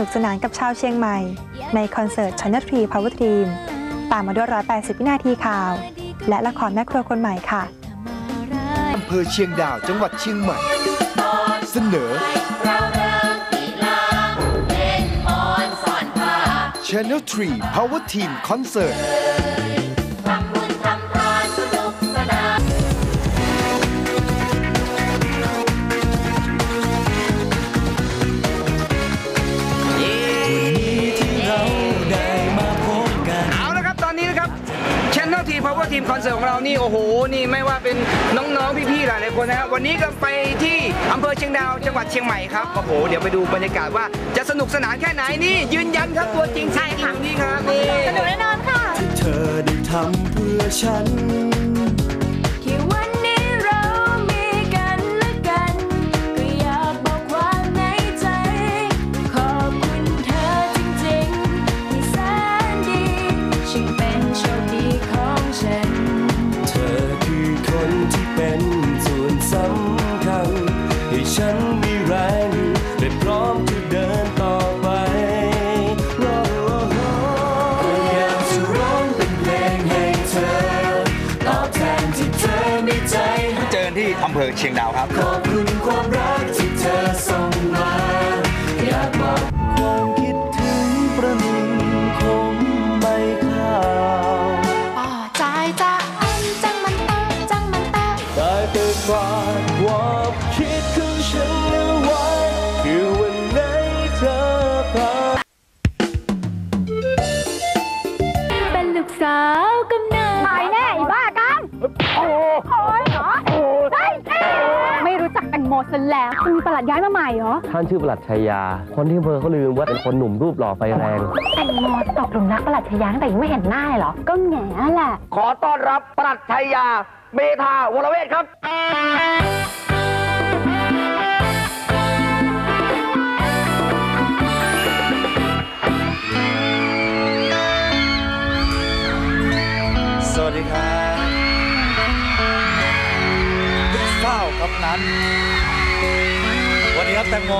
นุกสนานกับชาวเชียงใหม่ ในคอนเสิร์ต Channel 3 Power Team ตามมาด้วย 180 วินาทีข่าว และละครแม่ครัวคนใหม่ค่ะอำเภอเชียงดาวจังหวัดเชียงใหม่ เสนอ Channel 3 Power Team Concert Channel T Power Team Concert ของเรานี่โอ้โหนี่ไม่ว่าเป็นน้องๆพี่ๆหลายๆคนนะครับวันนี้ก็ไปที่อำเภอเชียงดาวจังหวัดเชียงใหม่ครับโอ้โหเดี๋ยวไปดูบรรยากาศว่าจะสนุกสนานแค่ไหนนี่ยืนยันครับตัวจริงใช่ค่ะนี่ครับนี่สนุกแน่นอนค่ะเธอได้ทำเพื่อฉัน แรงอยู่และพร้อมจะเดินต่อไปโอ้โหก็อยากจะร้องเป็นเพลงให้เธอ ตอบแทนที่เธอมีใจให้ เจอที่อำเภอเชียงดาวครับ ขอบคุณความรักที่เธอส่งมา สาวกำนันตายแน่ไอ้บ้ากันโอ้โหเหรอเฮ้ยไม่รู้จักแตงโมซะแล้วคุณมีประหลัดย้ายมาใหม่เหรอ ท่านชื่อประหลัดชัยยา คนที่อำเภอเขาลืมว่าเป็นคนหนุ่มรูปหล่อไฟแรงแตงโมตกหลุมรักประหลัดชยาตั้งแต่ยังไม่เห็นหน้าเลยเหรอ ก็แง่แหละ ขอต้อนรับปรัชชัยยา เมธาวรเวทครับ สวัสดีครับเฝ้ากำนันวันนี้ครับแตงโม